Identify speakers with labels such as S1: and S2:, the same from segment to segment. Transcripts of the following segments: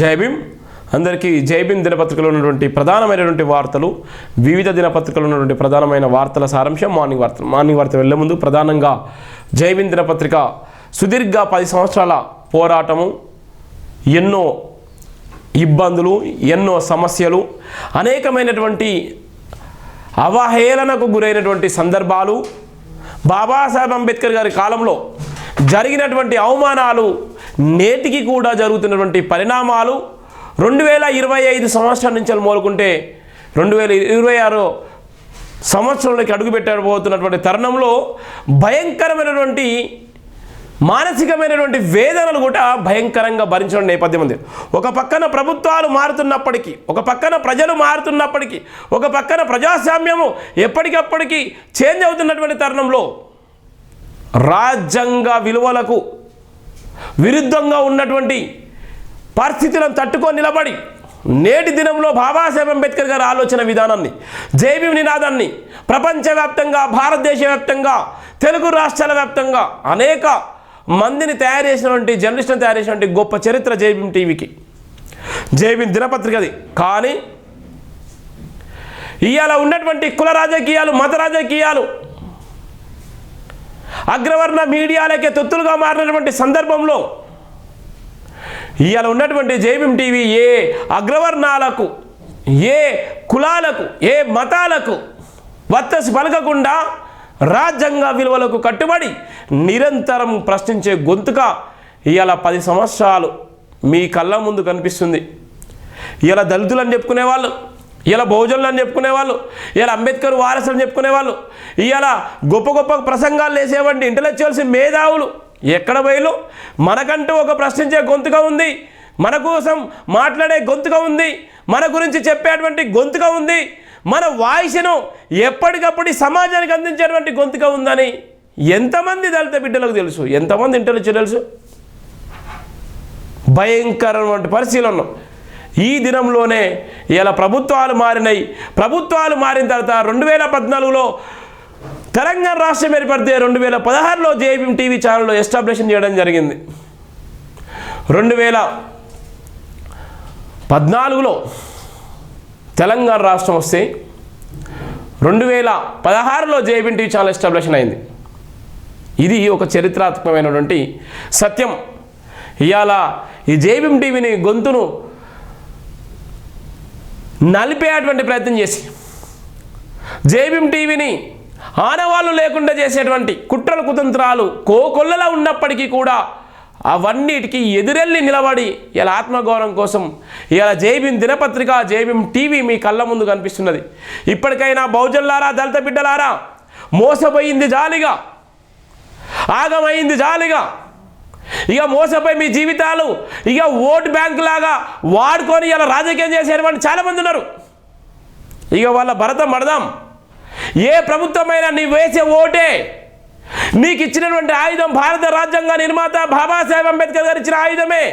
S1: జై భీమ్. అందరికీ జై భీమ్ దినపత్రికలో ఉన్నటువంటి ప్రధానమైనటువంటి వార్తలు వివిధ దినపత్రికలు ఉన్నటువంటి ప్రధానమైన వార్తల సారాంశం మార్నింగ్ వార్త మార్నింగ్ వార్త వెళ్ళే ముందు ప్రధానంగా జై భీమ్ దినపత్రిక సుదీర్ఘ పది సంవత్సరాల పోరాటము ఎన్నో ఇబ్బందులు ఎన్నో సమస్యలు అనేకమైనటువంటి అవహేళనకు గురైనటువంటి సందర్భాలు బాబాసాహెబ్ అంబేద్కర్ గారి కాలంలో జరిగినటువంటి అవమానాలు నేటికి కూడా జరుగుతున్నటువంటి పరిణామాలు రెండు వేల ఇరవై ఐదు సంవత్సరాల నుంచి మొదలుకుంటే రెండు వేల ఇరవై ఆరు సంవత్సరంలోకి అడుగుపెట్టబోతున్నటువంటి తరుణంలో భయంకరమైనటువంటి మానసికమైనటువంటి వేదనలు కూడా భయంకరంగా భరించడం నేపథ్యం ఉంది. ఒక పక్కన ప్రభుత్వాలు మారుతున్నప్పటికీ ఒక పక్కన ప్రజలు మారుతున్నప్పటికీ ఒక పక్కన ప్రజాస్వామ్యము ఎప్పటికప్పటికీ చేంజ్ అవుతున్నటువంటి తరుణంలో రాజ్యాంగ విలువలకు విరుద్ధంగా ఉన్నటువంటి పరిస్థితులను తట్టుకొని నిలబడి నేటి దినంలో బాబాసాహెబ్ అంబేద్కర్ గారి ఆలోచన విధానాన్ని జైబీ నినాదాన్ని ప్రపంచవ్యాప్తంగా భారతదేశ వ్యాప్తంగా తెలుగు రాష్ట్రాల వ్యాప్తంగా అనేక మందిని తయారు చేసినటువంటి జర్నలిస్టులను తయారు చేసినటువంటి గొప్ప చరిత్ర జైబీం టీవీకి. జైబీం దినపత్రికది. కానీ ఇవాళ ఉన్నటువంటి కుల రాజకీయాలు మత రాజకీయాలు అగ్రవర్ణ మీడియాలకే తొత్తులుగా మారినటువంటి సందర్భంలో ఇవాళ ఉన్నటువంటి జేబీఎం టీవీ ఏ అగ్రవర్ణాలకు ఏ కులాలకు ఏ మతాలకు వత్తసి పలకకుండా రాజ్యాంగ విలువలకు కట్టుబడి నిరంతరం ప్రశ్నించే గొంతుక ఇవాళ పది సంవత్సరాలు మీ కళ్ళ ముందు కనిపిస్తుంది. ఇలా దళితులు అని చెప్పుకునేవాళ్ళు. ఇలా బహుజనులు అని చెప్పుకునేవాళ్ళు ఇలా అంబేద్కర్ వారసులు చెప్పుకునేవాళ్ళు ఇలా గొప్ప గొప్ప ప్రసంగాలు వేసేవంటి ఇంటలెక్చువల్స్ మేధావులు. ఎక్కడ పోయిలు? మనకంటూ ఒక ప్రశ్నించే గొంతుక ఉంది మన కోసం మాట్లాడే గొంతుక ఉంది మన గురించి చెప్పేటువంటి గొంతుక ఉంది మన వాయిస్ను ఎప్పటికప్పుడు సమాజానికి అందించేటువంటి గొంతుక ఉందని ఎంతమంది దళిత బిడ్డలకు తెలుసు? ఎంతమంది ఇంటలెక్చువల్స్ తెలుసు భయంకరమైన పరిశీలన ఉన్నాం ఈ దినంలోనే ఇలా ప్రభుత్వాలు మారినాయి. ప్రభుత్వాలు మారిన తర్వాత రెండు వేల పద్నాలుగులో తెలంగాణ రాష్ట్రం ఏర్పడితే రెండు వేల పదహారులో జేబీఎం టీవీ ఛానల్లో ఎస్టాబ్లిషన్ చేయడం జరిగింది. రెండు వేల పద్నాలుగులో తెలంగాణ రాష్ట్రం వస్తే రెండు వేల పదహారులో జేబీఎం టీవీ ఛానల్ ఎస్టాబ్లిషన్ అయింది. ఇది ఒక చరిత్రాత్మకమైనటువంటి సత్యం. ఇవాళ ఈ జేబీఎం టీవీని గొంతును నలిపేటువంటి ప్రయత్నం చేసి జేబీఎం టీవీని ఆనవాళ్ళు లేకుండా చేసేటువంటి కుట్రలు కుతంత్రాలు కోకొల్లలా ఉన్నప్పటికీ కూడా అవన్నిటికి ఎదురెళ్ళి నిలబడి ఇలా ఆత్మగౌరవం కోసం ఇలా జైబీం దినపత్రిక జైబీం టీవీ మీ కళ్ళ ముందు కనిపిస్తున్నది. ఇప్పటికైనా బౌజల్లారా దళిత బిడ్డలారా మోసపోయింది జాలిగా ఆగమైంది జాలిగా ఇక మోసపోయి మీ జీవితాలు ఇక ఓటు బ్యాంక్ లాగా వాడుకొని ఇలా రాజకీయం చేసేటువంటి చాలామంది ఉన్నారు. ఇక వాళ్ళ భరతం పడదాం. ఏ ప్రభుత్వమైనా నీ వేసే ఓటే. నీకు ఇచ్చినటువంటి ఆయుధం భారత రాజ్యాంగ నిర్మాత బాబాసాహెబ్ అంబేద్కర్ గారు ఇచ్చిన ఆయుధమే.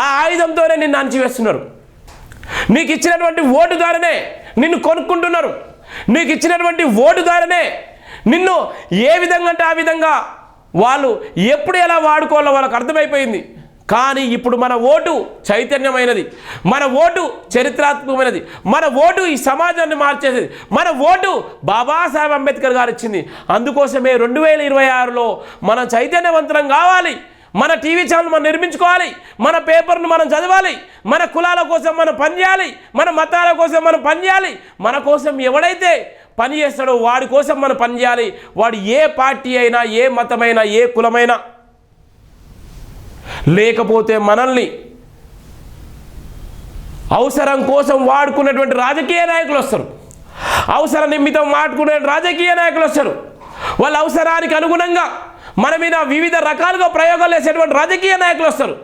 S1: ఆ ఆయుధంతోనే నిన్ను అణచివేస్తున్నారు. నీకు ఇచ్చినటువంటి ఓటు ద్వారానే నిన్ను కొనుక్కుంటున్నారు. నీకు ఇచ్చినటువంటి ఓటు ద్వారానే నిన్ను ఏ విధంగా అంటే ఆ విధంగా వాళ్ళు ఎప్పుడు ఎలా వాడుకోవాలో వాళ్ళకి అర్థమైపోయింది. కానీ ఇప్పుడు మన ఓటు చైతన్యమైనది. మన ఓటు చరిత్రాత్మకమైనది. మన ఓటు ఈ సమాజాన్ని మార్చేసేది. మన ఓటు బాబాసాహెబ్ అంబేద్కర్ గారు ఇచ్చింది. అందుకోసమే రెండు వేల ఇరవై ఆరులో మనం చైతన్యవంతరం కావాలి. మన టీవీ ఛానల్ మనం నిర్మించుకోవాలి. మన పేపర్ను మనం చదవాలి. మన కులాల కోసం మనం పనిచేయాలి. మన మతాల కోసం మనం పనిచేయాలి. మన కోసం ఎవడైతే పని చేస్తాడో వాడి కోసం మనం పనిచేయాలి వాడు ఏ పార్టీ అయినా ఏ మతమైనా ఏ కులమైనా లేకపోతే మనల్ని అవసరం కోసం వాడుకునేటువంటి రాజకీయ నాయకులు వస్తారు. అవసర నిమిత్తం వాడుకునే రాజకీయ నాయకులు వస్తారు. వాళ్ళ అవసరానికి అనుగుణంగా మన మీద వివిధ రకాలుగా ప్రయోగాలు చేసేటువంటి రాజకీయ నాయకులు వస్తారు.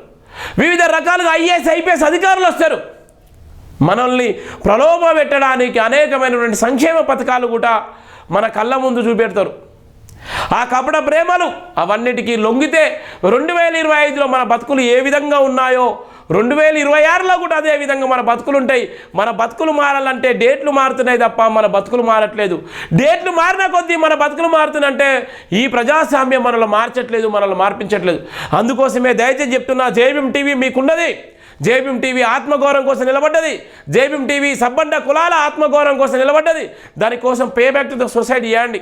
S1: వివిధ రకాలుగా ఐఏఎస్ ఐపీఎస్ అధికారులు వస్తారు. మనల్ని ప్రలోభ పెట్టడానికి అనేకమైనటువంటి సంక్షేమ పథకాలు కూడా మన కళ్ళ ముందు చూపెడతారు. ఆ కపట ప్రేమలు అవన్నిటికీ లొంగితే రెండు వేల ఇరవై ఐదులో మన బతుకులు ఏ విధంగా ఉన్నాయో రెండు వేల ఇరవై ఆరులో కూడా అదే విధంగా మన బతుకులు ఉంటాయి మన బతుకులు మారాలంటే డేట్లు మారుతున్నాయి తప్ప మన బతుకులు మారట్లేదు. డేట్లు మారిన కొద్దీ మన బతుకులు మారుతుందంటే ఈ ప్రజాస్వామ్యం మనల్ని మార్చట్లేదు మనల్ని మార్పించట్లేదు. అందుకోసమే దయచేసి చెప్తున్నా జేబీఎం టీవీ మీకున్నది. జేబీఎం టీవీ ఆత్మగౌరవం కోసం నిలబడ్డది. జేబీఎం టీవీ సబ్బండ కులాల ఆత్మగౌరవం కోసం నిలబడ్డది. దానికోసం pay back to the society ఇవ్వండి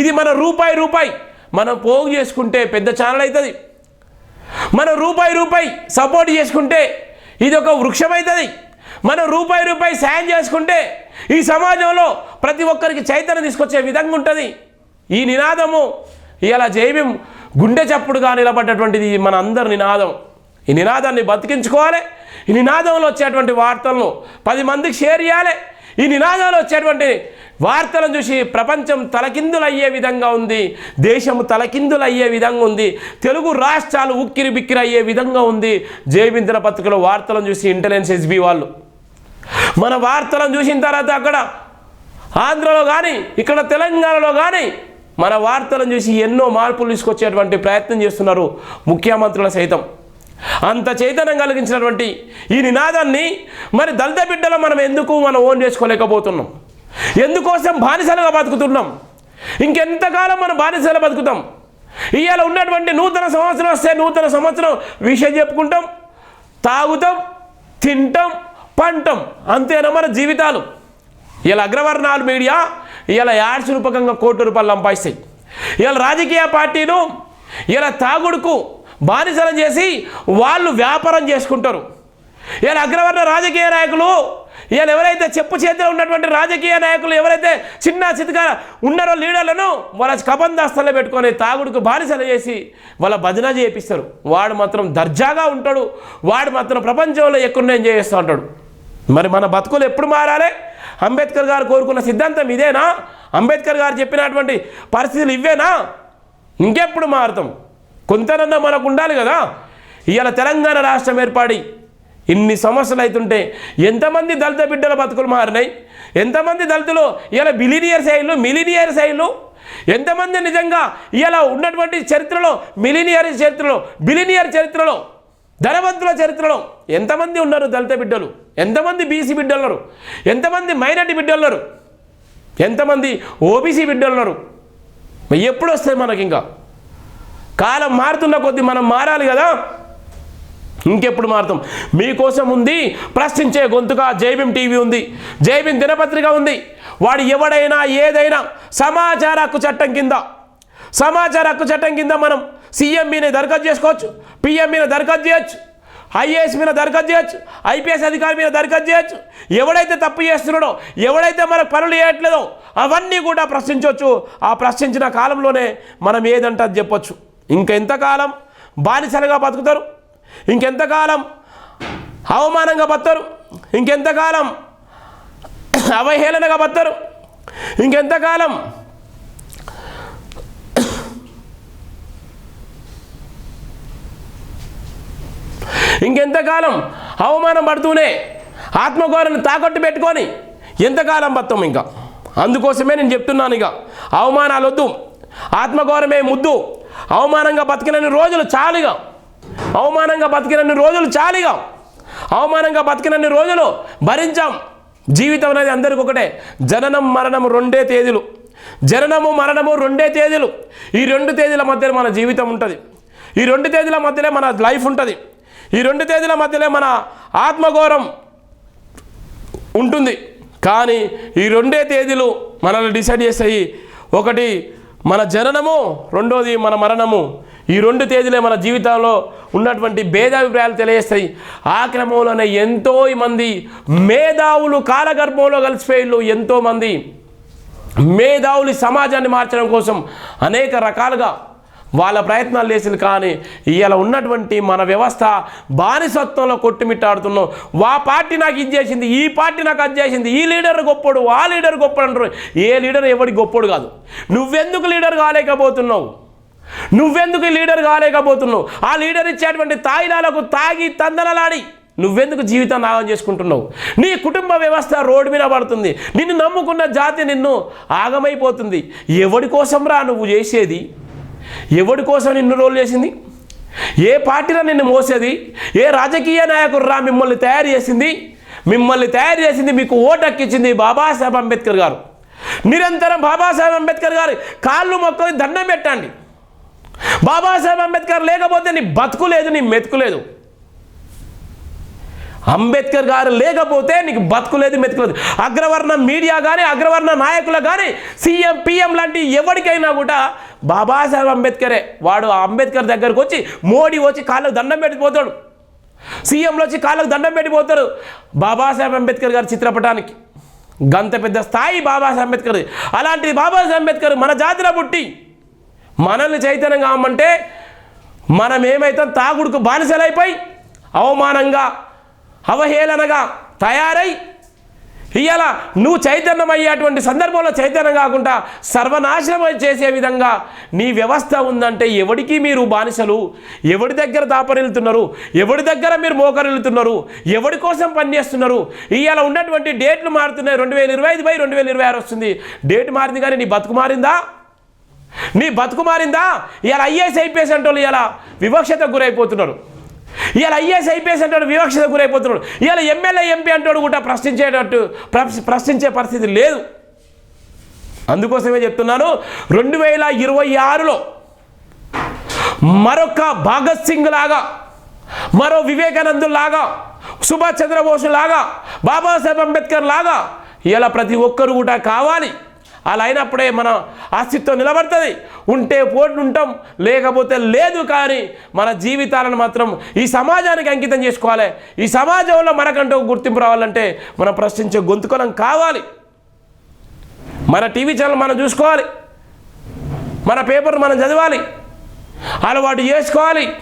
S1: ఇది మన రూపాయి రూపాయి. మనం పోగు చేసుకుంటే పెద్ద ఛానల్ అవుతుంది మనం రూపాయి రూపాయి సపోర్ట్ చేసుకుంటే ఇది ఒక వృక్షం అవుతుంది మనం రూపాయి రూపాయి సాయం చేసుకుంటే ఈ సమాజంలో ప్రతి ఒక్కరికి చైతన్యం తీసుకొచ్చే విధంగా ఉంటుంది. ఈ నినాదము ఇలా జైవ్యం గుండె చప్పుడుగా నిలబడ్డటువంటిది మన అందరి నినాదం. ఈ నినాదాన్ని బతికించుకోవాలి. ఈ నినాదంలో వచ్చేటువంటి వార్తలను పది మందికి షేర్ చేయాలి. ఈ నినాదాలు వచ్చేటువంటి వార్తలను చూసి ప్రపంచం తలకిందులయ్యే విధంగా ఉంది. దేశం తలకిందులయ్యే విధంగా ఉంది. తెలుగు రాష్ట్రాలు ఉక్కిరి బిక్కిరి అయ్యే విధంగా ఉంది. జయబిందన పత్రికలో వార్తలను చూసి ఇంటెలిజెన్స్ ఎస్బీ వాళ్ళు. మన వార్తలను చూసిన తర్వాత అక్కడ ఆంధ్రలో కానీ ఇక్కడ తెలంగాణలో కానీ మన వార్తలను చూసి ఎన్నో మార్పులు తీసుకొచ్చేటువంటి ప్రయత్నం చేస్తున్నారు ముఖ్యమంత్రుల సైతం. అంత చైతన్యం కలిగించినటువంటి ఈ నినాదాన్ని మరి దళిత బిడ్డలో మనం ఎందుకు మనం ఓన్ చేసుకోలేకపోతున్నాం? ఎందుకోసం బానిసలుగా బతుకుతున్నాం? ఇంకెంతకాలం మనం బానిసలుగా బతుకుతాం? ఇవాళ ఉన్నటువంటి నూతన సంవత్సరం వస్తే నూతన సంవత్సరం విషయం చెప్పుకుంటాం తాగుతాం తింటాం పంటాం. అంతేనా మన జీవితాలు? ఇలా అగ్రవర్ణాలు మీడియా ఇలా యాడ్స్ రూపకంగా కోటి రూపాయలు సంపాదిస్తాయి. ఇలా రాజకీయ పార్టీలు ఇలా తాగుడుకు బానిసలం చేసి వాళ్ళు వ్యాపారం చేసుకుంటారు. ఇలా అగ్రవర్ణ రాజకీయ నాయకులు వీళ్ళు ఎవరైతే చెప్పు చేతిలో ఉన్నటువంటి రాజకీయ నాయకులు ఎవరైతే చిన్న చితక ఉన్నారో లీడర్లను వాళ్ళ కబందాస్తల్లో పెట్టుకొని తాగుడుకు బానిసలు చేసి వాళ్ళ భజన చేపిస్తారు. వాడు మాత్రం దర్జాగా ఉంటాడు. వాడు మాత్రం ప్రపంచంలో ఎక్కువ చేస్తూ ఉంటాడు. మరి మన బతుకులు ఎప్పుడు మారాలి? అంబేద్కర్ గారు కోరుకున్న సిద్ధాంతం ఇదేనా? అంబేద్కర్ గారు చెప్పినటువంటి పరిస్థితులు ఇవేనా ఇంకెప్పుడు మారుతాం? కొంతనన్నా మనకు ఉండాలి కదా. ఇవాళ తెలంగాణ రాష్ట్రం ఏర్పడి ఇన్ని సమస్యలు అవుతుంటే ఎంతమంది దళిత బిడ్డల బతుకులు మారినాయి? ఎంతమంది దళితులు ఇలా బిలీనియర్ శైలు మిలినియర్ శైలు? ఎంతమంది నిజంగా ఇలా ఉన్నటువంటి చరిత్రలో మిలినియర్ చరిత్రలో బిలినియర్ చరిత్రలో ధనవంతుల చరిత్రలో ఎంతమంది ఉన్నారు దళిత బిడ్డలు? ఎంతమంది బీసీ బిడ్డలున్నారు? ఎంతమంది మైనార్టీ బిడ్డలున్నారు? ఎంతమంది ఓబీసీ బిడ్డలున్నారు? ఎప్పుడు వస్తాయి మనకి ఇంకా కాలం మారుతున్న కొద్దీ మనం మారాలి కదా? ఇంకెప్పుడు మారుతాం? మీకోసం ఉంది ప్రశ్నించే గొంతుగా జైబీం టీవీ ఉంది జైబీం దినపత్రిక ఉంది. వాడు ఎవడైనా ఏదైనా సమాచార హక్కు చట్టం కింద సమాచార హక్కు చట్టం కింద మనం సీఎం మీద దరఖాస్తు చేసుకోవచ్చు పిఎం మీద దరఖాస్తు చేయొచ్చు ఐఏఎస్ మీద దరఖాస్తు చేయొచ్చు ఐపీఎస్ అధికారి మీద దరఖాస్తు చేయొచ్చు. ఎవడైతే తప్పు చేస్తున్నాడో ఎవడైతే మనకు పనులు చేయట్లేదో అవన్నీ కూడా ప్రశ్నించవచ్చు. ఆ ప్రశ్నించిన కాలంలోనే మనం ఏదంటే అది ఇంక ఇంకెంతకాలం బానిసలుగా బతుకుతారు? ఇంకెంతకాలం అవమానంగా బతారు ఇంకెంతకాలం అవహేళనగా బతారు ఇంకెంతకాలం ఇంకెంతకాలం అవమానం పడుతూనే ఆత్మగౌరవాన్ని తాకట్టు పెట్టుకొని ఎంతకాలం బతాం ఇంకా? అందుకోసమే నేను చెప్తున్నాను ఇక. అవమానాలు వద్దు ఆత్మగౌరవమే ముద్దు. అవమానంగా బతికినన్ని రోజులు చాలిగా. అవమానంగా బతికినన్ని రోజులు చాలిగా. అవమానంగా బతికినన్ని రోజులు భరించాం. జీవితం అనేది అందరికి ఒకటే. జననం మరణం రెండే తేదీలు. జననము మరణము రెండే తేదీలు. ఈ రెండు తేదీల మధ్యలో మన జీవితం ఉంటుంది. ఈ రెండు తేదీల మధ్యలో మన లైఫ్ ఉంటుంది. ఈ రెండు తేదీల మధ్యలో మన ఆత్మగౌరవం ఉంటుంది. కానీ ఈ రెండే తేదీలు మనల్ని డిసైడ్ చేస్తాయి ఒకటి మన జననము రెండోది మన మరణము. ఈ రెండు తేదీలే మన జీవితంలో ఉన్నటువంటి భేదాభిప్రాయాలు తెలియజేస్తాయి. ఆ క్రమంలోనే ఎంతో మంది మేధావులు కాలగర్భంలో కలిసిపోయిళ్ళు ఎంతోమంది మేధావులు సమాజాన్ని మార్చడం కోసం అనేక రకాలుగా వాళ్ళ ప్రయత్నాలు చేసింది. కానీ ఇవాళ ఉన్నటువంటి మన వ్యవస్థ బానిసత్వంలో కొట్టుమిట్టాడుతున్నాం. వా పార్టీ నాకు ఇది చేసింది ఈ పార్టీ నాకు అది చేసింది ఈ లీడర్ గొప్పడు ఆ లీడర్ గొప్పడు అంటారు. ఏ లీడర్ ఎవడి గొప్పడు కాదు. నువ్వెందుకు లీడర్ కాలేకపోతున్నావు? నువ్వెందుకు లీడర్ కాలేకపోతున్నావు? ఆ లీడర్ ఇచ్చేటువంటి తాయిలాలకు తాగి తందనలాడి నువ్వెందుకు జీవితాన్ని నాగం చేసుకుంటున్నావు? నీ కుటుంబ వ్యవస్థ రోడ్డు మీద పడుతుంది. నిన్ను నమ్ముకున్న జాతి నిన్ను ఆగమైపోతుంది. ఎవడి కోసం రా నువ్వు చేసేది? ఎవడి కోసం నిన్ను రోల్ చేసింది? ఏ పార్టీలో నిన్ను మోసేది? ఏ రాజకీయ నాయకుడు రా మిమ్మల్ని తయారు చేసింది? మిమ్మల్ని తయారు చేసింది మీకు ఓటు హక్కిచ్చింది బాబాసాహెబ్ అంబేద్కర్ గారు. నిరంతరం బాబాసాహెబ్ అంబేద్కర్ గారు కాళ్ళు మొక్కని దండం పెట్టండి. బాబాసాహెబ్ అంబేద్కర్ లేకపోతే నీ బతుకు లేదు నీ మెతుకు లేదు. అంబేద్కర్ గారు లేకపోతే నీకు బతుకులేదు మెతుకులేదు. అగ్రవర్ణ మీడియా కానీ అగ్రవర్ణ నాయకులు కానీ సీఎం పిఎం లాంటి ఎవరికైనా కూడా బాబాసాహెబ్ అంబేద్కరే. వాడు ఆ అంబేద్కర్ దగ్గరకు వచ్చి మోడీ వచ్చి కాళ్ళకు దండం పెట్టిపోతాడు సీఎంలు వచ్చి కాళ్ళకు దండం పెట్టిపోతారు బాబాసాహెబ్ అంబేద్కర్ గారి చిత్రపటానికి. గంత పెద్ద స్థాయి బాబాసాహెబ్ అంబేద్కర్. అలాంటి బాబాసాహెబ్ అంబేద్కర్ మన జాతిలో పుట్టి మనల్ని చైతన్యం కావమంటే మనం ఏమైతే తాగుడుకు బానిసలైపోయి అవమానంగా అవహేళనగా తయారై ఇవాళ నువ్వు చైతన్యం అయ్యేటువంటి సందర్భంలో చైతన్యం కాకుండా సర్వనాశనం చేసే విధంగా నీ వ్యవస్థ ఉందంటే ఎవడికి మీరు బానిసలు? ఎవడి దగ్గర దాపరిల్లుతున్నారు ఎవడి దగ్గర మీరు మోకరిల్లుతున్నారు? ఎవడి కోసం పనిచేస్తున్నారు ఇవాళ ఉన్నటువంటి డేట్లు మారుతున్నాయి. రెండు వేల ఇరవై ఐదు బై రెండు వేల ఇరవై ఆరు వస్తుంది. డేట్ మారింది కానీ నీ బతుకు మారిందా? నీ బతుకు మారిందా? ఇలా ఐఏఎస్ ఐపీఎస్ అంటే ఇలా వివక్షతకు గురైపోతున్నారు. ఇలా ఐఏఎస్ ఐపీఎస్ అంటాడు వివక్షత గురైపోతున్నాడు. ఇలా ఎమ్మెల్యే ఎంపీ అంటాడు కూడా ప్రశ్నించేటట్టు ప్రశ్నించే పరిస్థితి లేదు. అందుకోసమే చెప్తున్నాను రెండు వేల ఇరవై ఆరులో మరొక భగత్ సింగ్ లాగా మరో వివేకానందు లాగా సుభాష్ చంద్రబోస్ లాగా బాబాసాహెబ్ అంబేద్కర్ లాగా ఇలా ప్రతి ఒక్కరు కూడా కావాలి. అలా అయినప్పుడే మన అస్తిత్వం నిలబడుతుంది. ఉంటే పోటీ ఉంటాం లేకపోతే లేదు కానీ మన జీవితాలను మాత్రం ఈ సమాజానికి అంకితం చేసుకోవాలి. ఈ సమాజంలో మనకంటూ గుర్తింపు రావాలంటే మనం ప్రశ్నించే గొంతుకలం కావాలి. మన టీవీ ఛానల్ మనం చూసుకోవాలి. మన పేపర్ మనం చదవాలి. అలవాటు చేసుకోవాలి.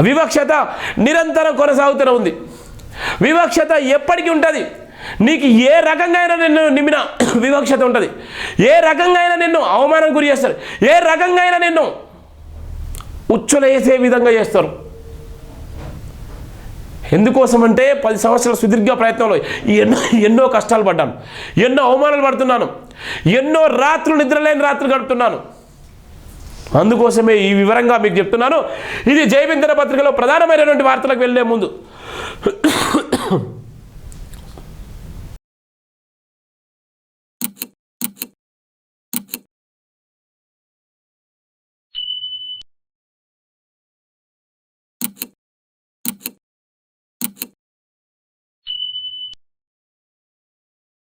S1: వివక్షత నిరంతరం కొనసాగుతూనే ఉంది. వివక్షత ఎప్పటికీ ఉంటుంది. నీకు ఏ రకంగా అయినా నిన్ను నిమ్మిన వివక్షత ఉంటుంది. ఏ రకంగా అయినా నిన్ను అవమానం గురి చేస్తారు. ఏ రకంగా అయినా నిన్ను ఉచ్చులేసే విధంగా చేస్తారు. ఎందుకోసమంటే పది సంవత్సరాల సుదీర్ఘ ప్రయత్నంలో ఎన్నో ఎన్నో కష్టాలు పడ్డాను. ఎన్నో అవమానాలు పడుతున్నాను. ఎన్నో రాత్రులు నిద్రలేని రాత్రులు గడుపుతున్నాను. అందుకోసమే ఈ వివరంగా మీకు చెప్తున్నాను. ఇది జైవిందన పత్రికలో ప్రధానమైనటువంటి వార్తలకు వెళ్ళే ముందు.